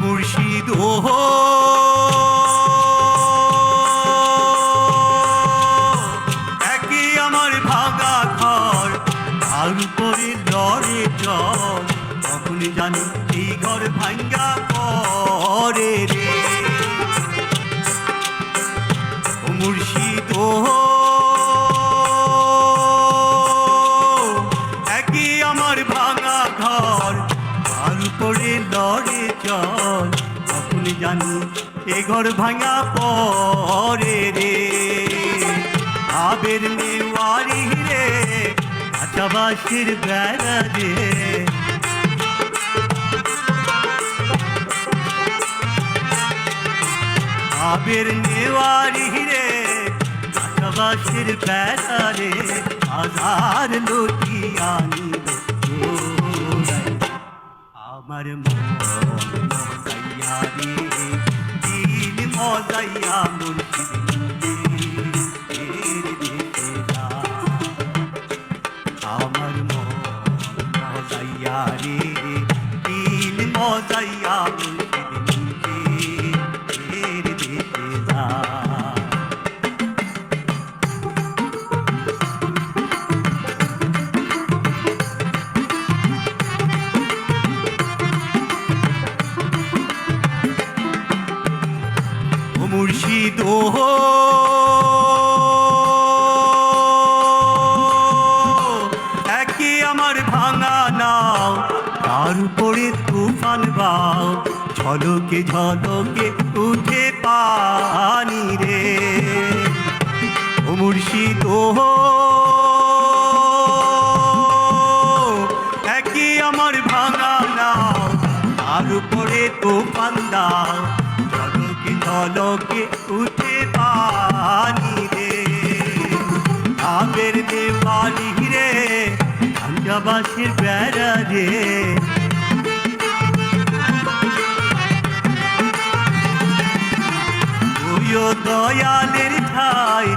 মুর্শিদ, ও একই আমার ভাঙা ঘর তার উপরে লড়ে জল তখন জানি এই ঘর ভাঙ্গা পরে রে। মুর্শিদ একই আমার ভাঙা ঘর তার উপরে চল তখন জানি এ ঘর ভাঙা পরে রে। আবের নেওয়ারি রে আচাবাসের বেড়া রে আবের নেওয়ারি রে আকাবাসের বেড়ারে হাজার লোকি আনিল তোরাই। আমার মজাইয়া রে দিল মজাইয়া আমার মজাইয়া রে দিল মজাইয়া ও মুর্শিদ ও একে আমার ভাঙা নাও, তার উপরে তুফান বাও, ঝলকে ঝলকে উঠে পানি রে। ও ও একই আমার ভাঙা নাও, তার উপরে তুফান দাও ঝলকে উঠে পানি রে আবের দেওয়ালি রে আঞ্জাবাসের বেড়া রে দয়ালের ঠাই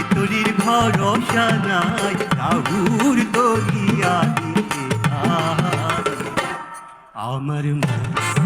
এতরির ভরসা নাই, রাহুর দরিয়া। আমার মন